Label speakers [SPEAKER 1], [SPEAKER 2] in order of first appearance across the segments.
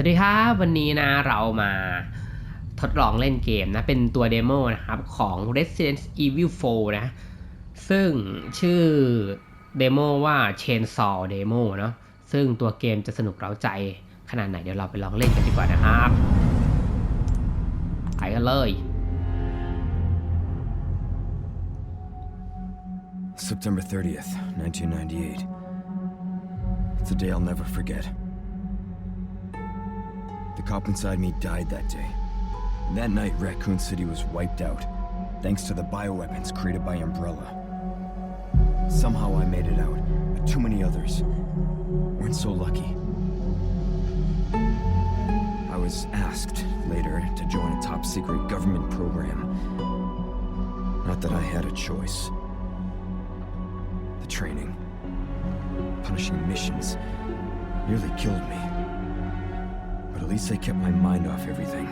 [SPEAKER 1] สวัสดีครับวันนี้นะเรามาทดลองเล่นเกมนะ เป็นตัวเดโมนะครับของ Resident Evil 4 นะ ซึ่งชื่อเดโมว่า Chainsaw Demo เนอะซึ่งตัวเกมจะสนุกเร้าใจขนาดไหนเดี๋ยวเราไปลองเล่นกันดีกว่านะครับ ไปกันเลย
[SPEAKER 2] September 30th, 1998. It's a day I'll never forget. The cop inside me died that day. That night, Raccoon City was wiped out, thanks to the bioweapons created by Umbrella. Somehow I made it out, but too many others weren't so lucky. I was asked later to join a top secret government program. Not that I had a choice. The training, punishing missions, nearly killed me. At least I kept my mind off everything.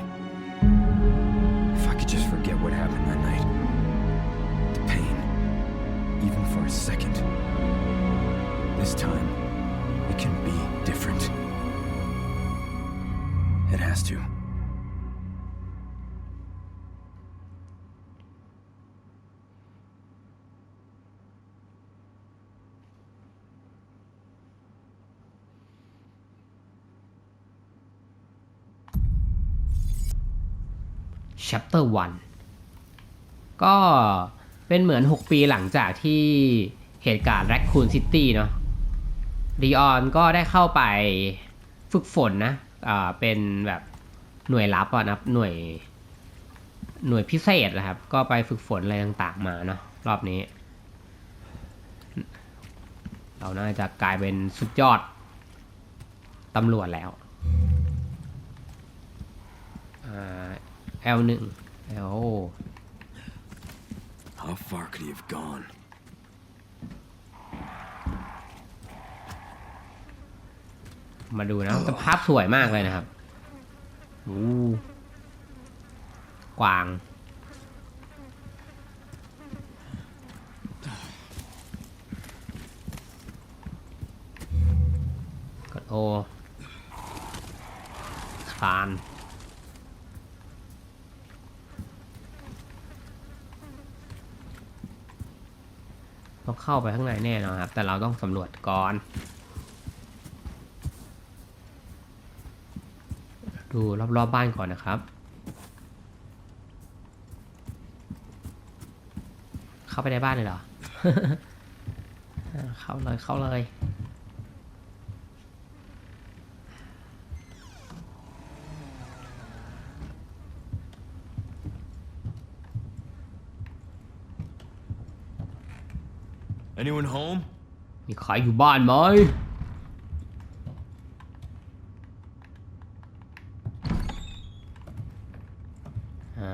[SPEAKER 2] If I could just forget what happened that night, the pain, even for a second. This time, it can be different. It has to.
[SPEAKER 1] Chapter 1 ก็เป็นเหมือน 6 ปีหลังจากที่เหตุการณ์ Raccoon City เนาะดีออนก็ได้เข้าไปฝึกฝนนะอ่าเป็นแบบหน่วยลับอะนะหน่วยหน่วยพิเศษนะครับ ก็ไปฝึกฝนอะไรต่างๆมาเนาะรอบนี้ เราน่าจะกลายเป็นสุดยอดตำรวจแล้ว L1 L
[SPEAKER 2] How far could he have gone?
[SPEAKER 1] มาดูนะแต่ภาพสวยมากเลยนะครับอู้กวาง กดโอคลาน ต้องเข้าไปข้างในแน่นอนครับ แต่เราต้องสำรวจก่อน ดูรอบๆบบ้านก่อนนะครับ เข้าไปในบ้านเลยเหรอ เข้าเลยเข้าเลย
[SPEAKER 2] Anyone home?
[SPEAKER 1] มีใครอยู่บ้านไหม อ่า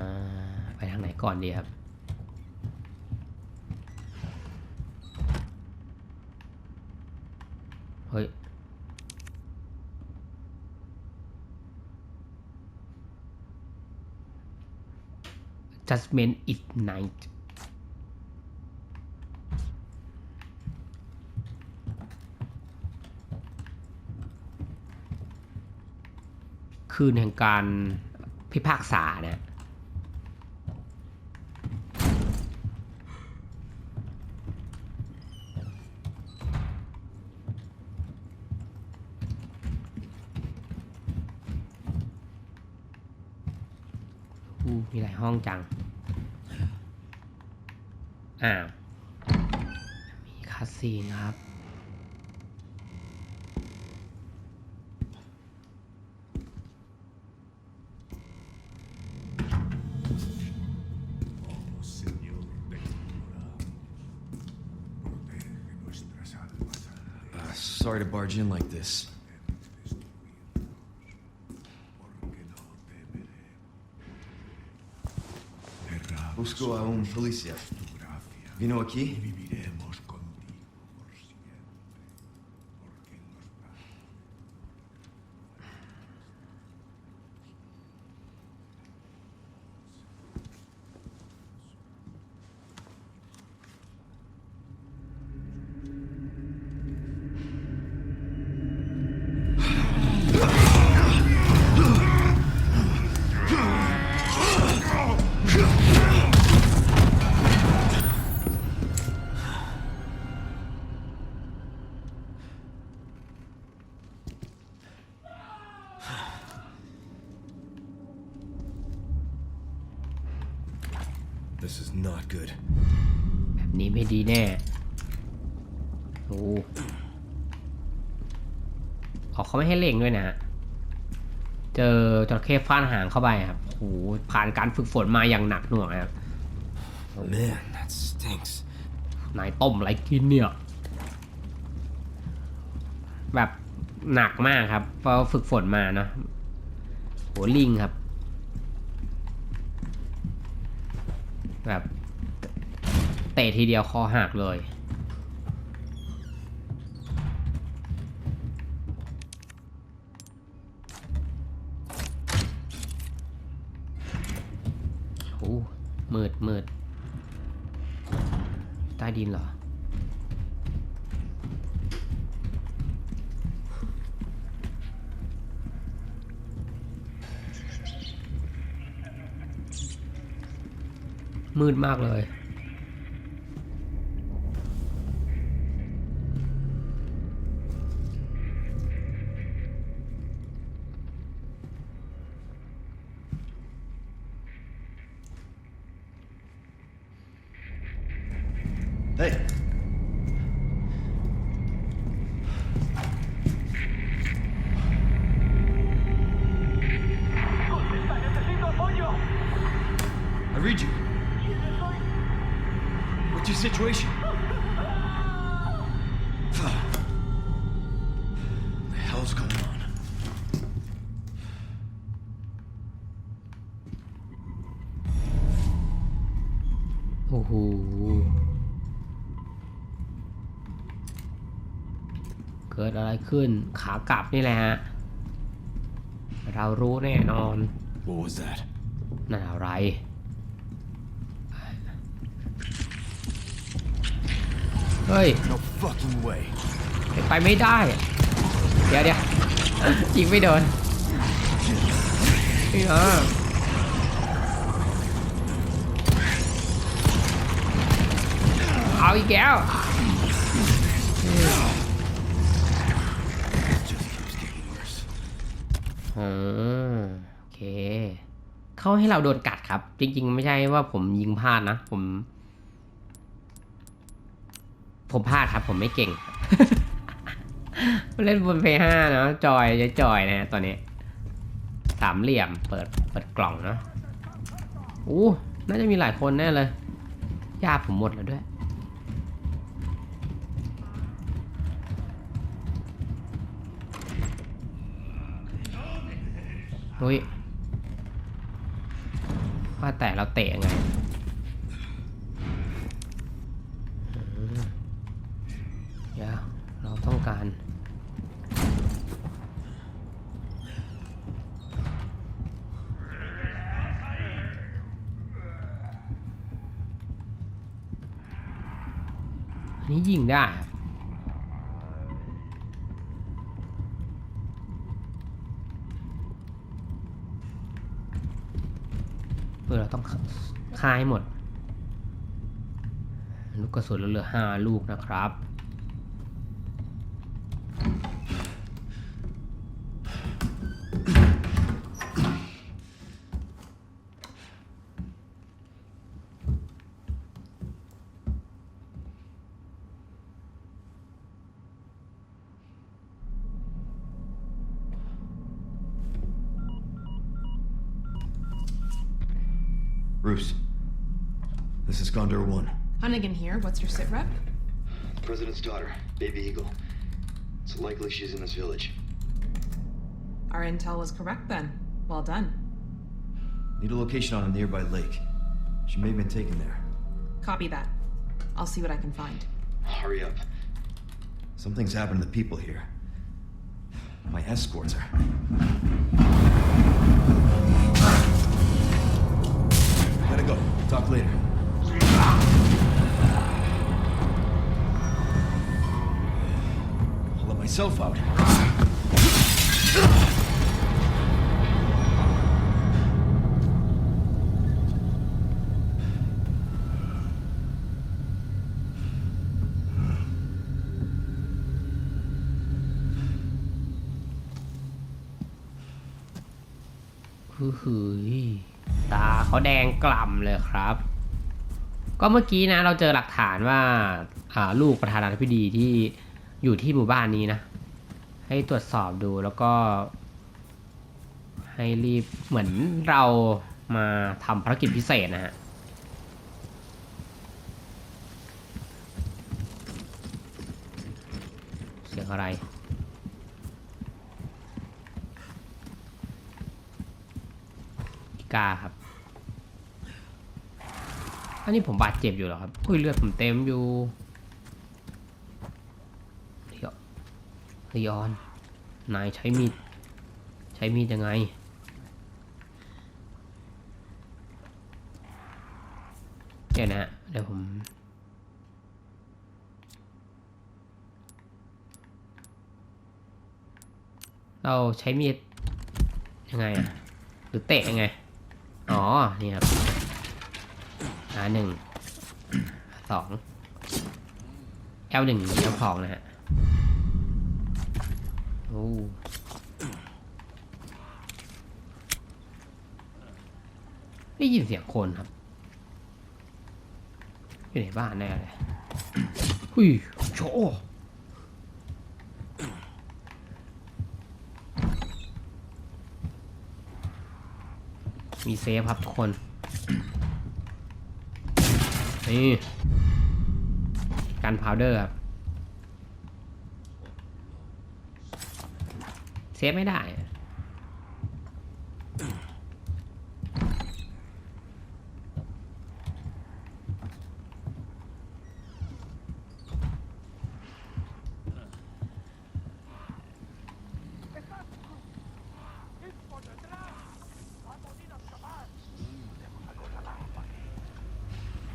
[SPEAKER 1] ไปทางไหนก่อนดีครับ เฮ้ย Judgment is night คืนแห่งการพิพากษาเนี่ยอู้มีหลายห้องจัง อ้าว มีคาสีนครับ
[SPEAKER 2] sorry to barge in like this.
[SPEAKER 3] porque no temeremos. Erramos
[SPEAKER 2] Busco a un policía. ¿Vino aquí? This is not good.
[SPEAKER 1] แบบนี้ไม่ดีแน่โอ้ออกเขาไม่ให้เล่งด้วยนะฮะเจอจระเข้ฟาดหางเข้าไปครับโอ้โหผ่านการฝึกฝนมาอย่างหนักหน่วงนะครับ
[SPEAKER 2] Man, that stinks.
[SPEAKER 1] นายต้มอะไรกินเนี่ย แบบหนักมากครับเพราะฝึกฝนมาเนาะโหลิงครับแบบ เตะทีเดียวคอหักเลย โอ้มืดมืดใต้ดินเหรอมืดมากเลย
[SPEAKER 2] read you. What's your situation? the hell's going on?
[SPEAKER 1] โอ้โหเกิดอะไรขึ้นขากลับนี่แหละฮะ เรารู้แน่นอน
[SPEAKER 2] What was that?
[SPEAKER 1] นั่นอะไร เฮ้ย
[SPEAKER 2] No fucking way.
[SPEAKER 1] เป็นไปไม่ได้ เดี๋ยวเดี๋ยวยิงไม่โดนนี่นะเอาอีกแล้ว
[SPEAKER 2] Just keeps getting worse.
[SPEAKER 1] อ๋อโอเค เขาให้เราโดนกัดครับ จริงๆ ไม่ใช่ว่าผมยิงพลาดนะ ผม ผมพลาดครับ ผมไม่เก่ง เล่นบนเพย์ห้าเนาะจอยจะจอยนะฮะตอนนี้ สามเหลี่ยมเปิดเปิดกล่องเนาะอู้น่าจะมีหลายคนแน่เลยญาผมหมดแล้วด้วย เฮ้ยว่าแต่เราเตะไงอืมเดี๋ยวเรา ต้องการ อันนี้ยิงได้เพื่อเราต้องฆ่าให้หมด ลูกกระสุนเราเหลือห้าลูกนะครับ
[SPEAKER 2] Bruce. This is Condor 1.
[SPEAKER 4] Hunnigan here. What's your sit rep?
[SPEAKER 5] The president's daughter, Baby Eagle. It's likely she's in this village.
[SPEAKER 4] Our intel was correct then. Well done.
[SPEAKER 2] Need a location on a nearby lake. She may have been taken there.
[SPEAKER 4] Copy that. I'll see what I can find.
[SPEAKER 5] Hurry up.
[SPEAKER 2] Something's happened to the people here. My escorts are. Itself out.
[SPEAKER 1] คือหืยตาเขาแดงกล่ำเลยครับ ก็เมื่อกี้นะเราเจอหลักฐานว่าอ่าลูกประธานาธิบดีที่ อยู่ที่หมู่บ้านนี้นะ ให้ตรวจสอบดูแล้วก็ ให้รีบเหมือนเรามาทำภารกิจพิเศษนะฮะเสียงอะไรอีกาครับ อันนี้ผมบาดเจ็บอยู่หรอครับอุ้ยเลือดผมเต็มอยู่เดี๋ยว ลีออน นายใช้มีด ใช้มีดยังไงเดี๋ยวนะ เดี๋ยวผม เราใช้มีด ยังไงอะหรือเตะยังไง อ๋อ นี่ครับอ่าหนึ่ง สอง L หนึ่ง L สองนะฮะ โอ้ได้ยินเสียงคนครับ อยู่ในบ้านแน่เลยหุยโชมีเซฟครับทุกคน นี่ กันพาวเดอร์ครับ เซ ฟไม่ได้อะ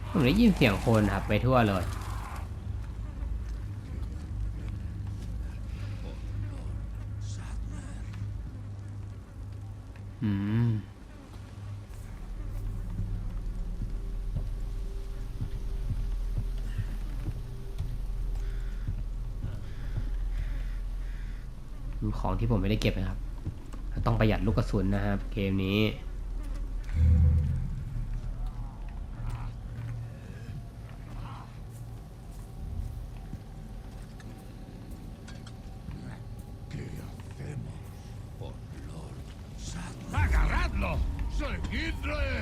[SPEAKER 1] ผมได้ยินเสียงคนครับไปทั่วเลย อืม มีของ ที่ผมไม่ได้เก็บนะครับ ต้องประหยัดลูกกระสุนนะครับ เกมนี้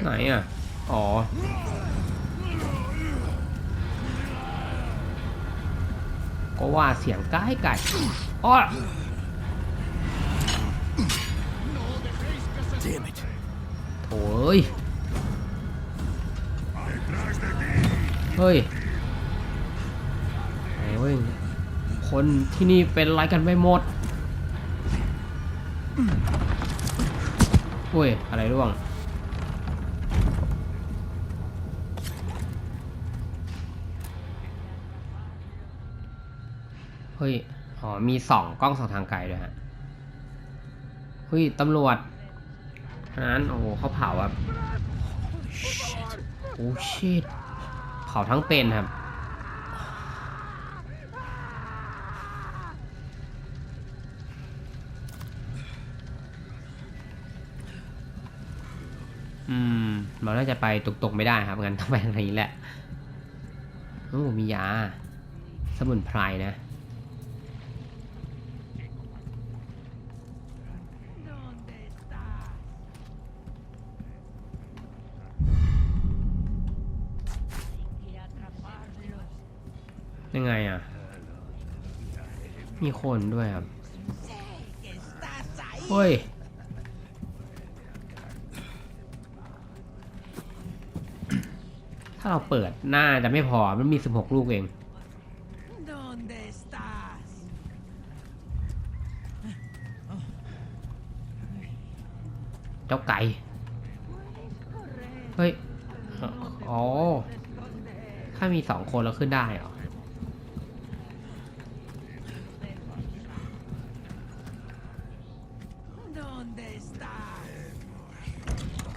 [SPEAKER 1] ไหนอะ อ๋อ ก็ว่าเสียงใกล้ไก่อ้อ เฮ้ย เฮ้ยไอ้เว้ย คนที่นี่เป็นไรกันไม่หมดอุ้ย อะไรร่วง เฮ้ย อ๋อ มีสองกล้องสองทางไกลด้วยฮะ เฮ้ย ตำรวจ นั้นโอ้โหเขาเผาแบบโอ้ชิตเผาทั้งเป็นครับอืมเราน่าจะไปตกๆไม่ได้ครับงั้นต้องไปทางนี้แหละโอ้มียา สมุนไพรนะ ยังไงอะ มีคนด้วยครับเฮ้ยถ้าเราเปิดหน้าจะไม่พอมันมี 16 ลูกเอง เจ้าไก่ เฮ้ย อ๋อ ถ้ามีสองคนเราขึ้นได้เหรอ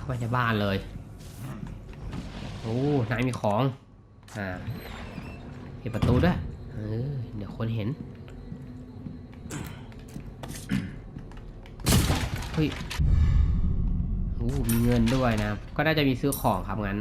[SPEAKER 1] ไปในบ้านเลย โอ้นายมีของ อ่าเปิดประตูด้วยเออเดี๋ยวคนเห็น เฮ้ยโอ้มีเงินด้วยนะ ก็น่าจะมีซื้อของครับงั้น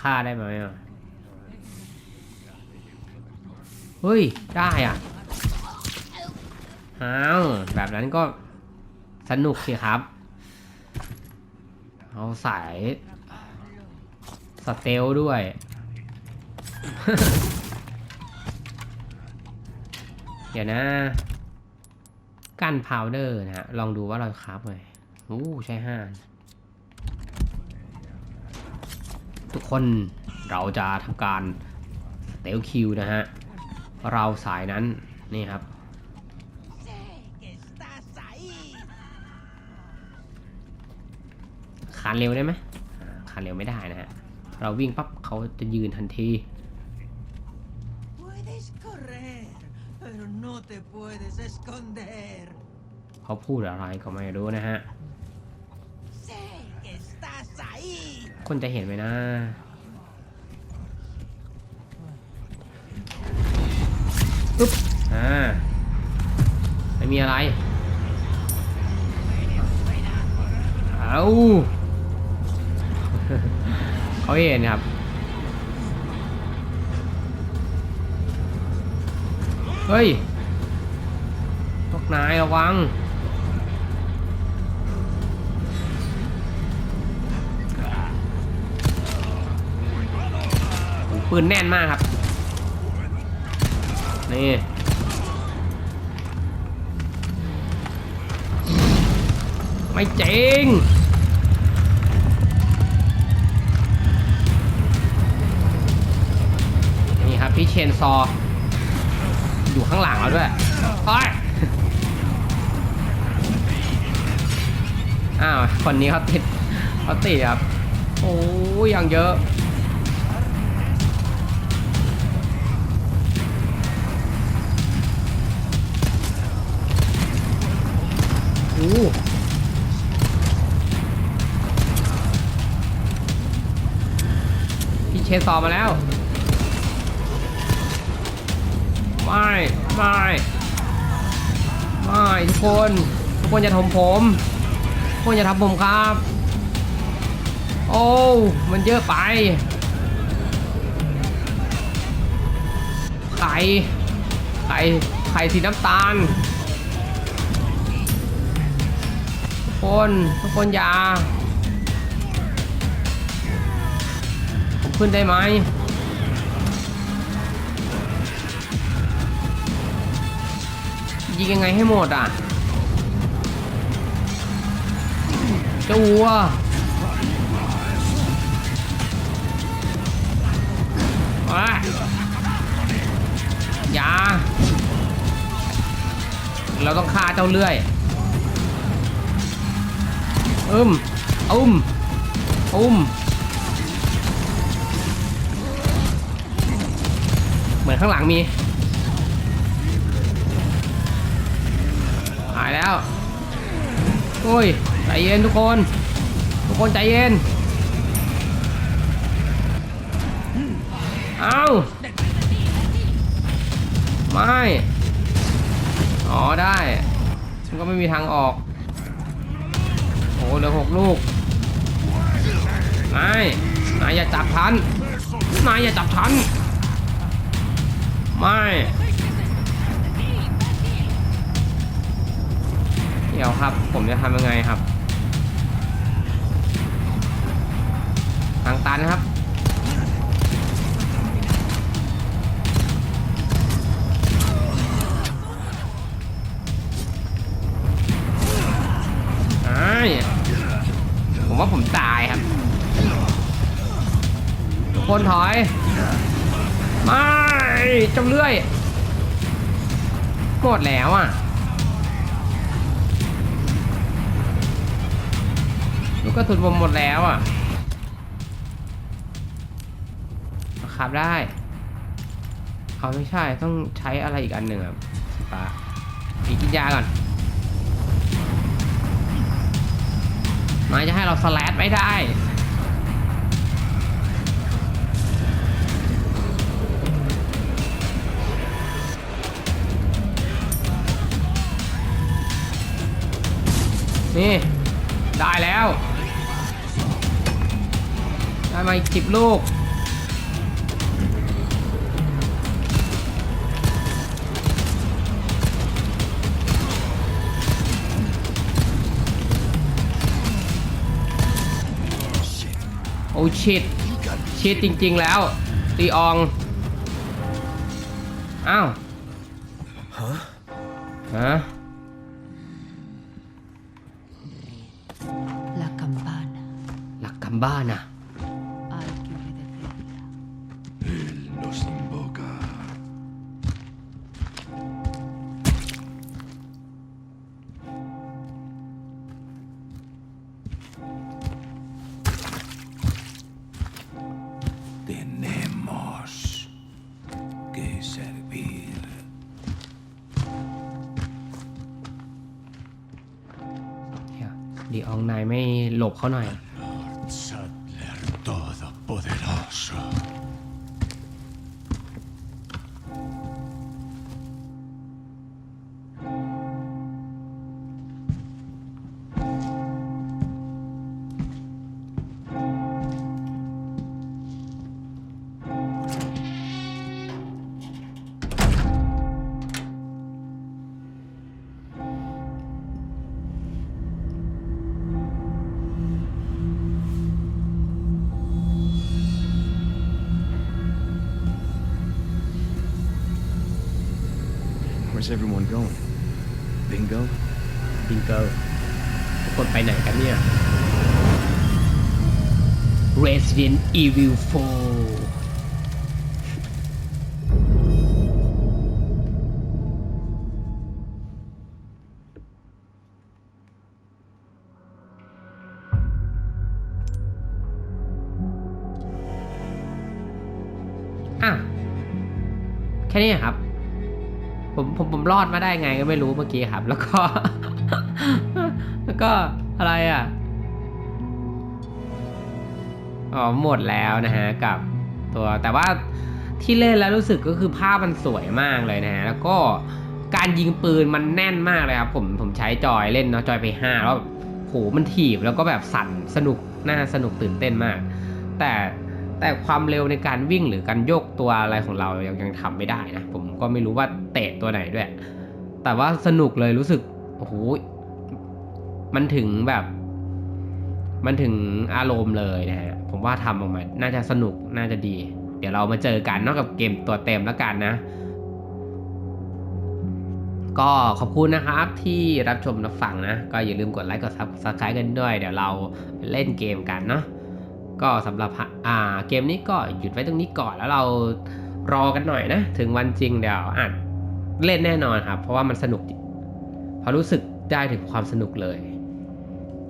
[SPEAKER 1] ฆ่าได้ไหมอะเฮ้ย ได้อะอ้าวแบบนั้นก็สนุกสิครับ เอาสายสเตลด้วย เดี๋ยวนะกั้นพาวเดอร์นะฮะ ลองดูว่าเราคราฟไงโอ้ใช่ห้า ทุกคนเราจะทำการสเตลคิวนะฮะ เราสายนั้นนี่ครับ
[SPEAKER 6] Sé que estás ahí.
[SPEAKER 1] คานเร็วได้ไหมอ่าคานเร็วไม่ได้นะฮะ เราวิ่งปั๊บเขาจะยืนทันที
[SPEAKER 6] Puedes correr, pero no te puedes esconder.
[SPEAKER 1] เขาพูดอะไรก็ไม่รู้นะฮะ คนจะเห็นไหมนะ ปึ๊บ อ่า ไม่มีอะไร เอาเขาเห็นครับ เฮ้ยพวกนายระวัง ปืนแน่นมากครับ นี่ไม่จริงนี่ครับพี่เชนซอ อยู่ข้างหลังเราด้วยไปอ้าว คนนี้เขาติดเขาติดครับ โอ้ยยังเยอะ อ้พี่เชนซอมาแล้ว ไม่ ไม่ ไม่ทุกคน ทุกคนอย่าทำผมทุกคนอย่าทำผมครับ โอ้มันเยอะไปไข่ไข่ไข่สีน้ำตาล คนทุกคนอย่าผมขึ้นได้ไหมยิงยังไงให้หมดอะเจ้าวัวว้าอย่า เราต้องฆ่าเจ้าเลื่อย อึมอุ้มอุ้มเหมือนข้างหลังมีหายแล้วโอ้ยใจเย็นทุกคน ทุกคนใจเย็นเอาไม่ อ๋อได้ฉันก็ไม่มีทางออก อ้เหลือหกลูกนายนายอย่าจับฉันนายอย่าจับฉันไม่เดี๋ยวครับ ผมจะทำยังไงครับทางตันครับ ผมว่าผมตายครับทุกคนถอย ไม่จำเลื่อยหมดแล้วอะลูกกระสุนผมหมดแล้วอะขับได้เอาไม่ใช่ต้องใช้อะไรอีกอันหนึ่งอะปะอีกกินยาก่อน นายจะให้เราสแลดไม่ได้ นี่ ได้แล้ว ได้มาอีกเจ็ดสิบลูก อ้ชิดชิดจริง ๆ แล้วตีออง อ้าว ฮะ
[SPEAKER 7] La campana.
[SPEAKER 1] หลั เขาหน่อย
[SPEAKER 2] Where's everyone going? Bingo?
[SPEAKER 1] บิงเกิลทุกคนไปไหนกันเนี่ย Resident Evil 4อ้าวแค่นี้ครับ ผมผมผมรอดมาได้ไงก็ไม่รู้เมื่อกี้ครับ แล้วก็ แล้วก็อะไรอะอ๋อหมดแล้วนะฮะกับตัวแต่ว่าที่เล่นแล้วรู้สึกก็คือภาพมันสวยมากเลยนะฮะแล้วก็การยิงปืนมันแน่นมากเลยครับผมผมใช้จอยเล่นเนาะจอยไปห้าแล้วโหมันถีบแล้วก็แบบสั่นสนุกน่าสนุกตื่นเต้นมาก แต่ แต่ความเร็วในการวิ่งหรือการโยกตัวอะไรของเรายังยังทำไม่ได้นะ ผมก็ไม่รู้ว่าเตะตัวไหนด้วย แต่ว่าสนุกเลยรู้สึกโอ้โหมันถึงแบบ มันถึงอารมณ์เลยนะฮะผมว่าทำออกมา น่าจะสนุกน่าจะดี เดี๋ยวเรามาเจอกันนอกกับเกมตัวเต็มแล้วกันนะ ก็ขอบคุณนะครับที่รับชมรับฟังนะ ก็อย่าลืมกดไลค์กดซับสไครต์กันด้วย เดี๋ยวเราเล่นเกมกันเนาะ ก็สำหรับอ่าเกมนี้ก็หยุดไว้ตรงนี้ก่อนแล้วเรารอกันหน่อยนะ ถึงวันจริงเดี๋ยวอาจเล่นแน่นอนครับ เพราะว่ามันสนุกเพราะรู้สึกได้ถึงความสนุกเลย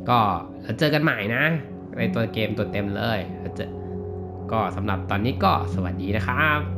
[SPEAKER 1] ก็แล้วเจอกันใหม่นะ ในตัวเกมตัวเต็มเลยแล้วเจอก็สำหรับตอนนี้ก็สวัสดีนะครับ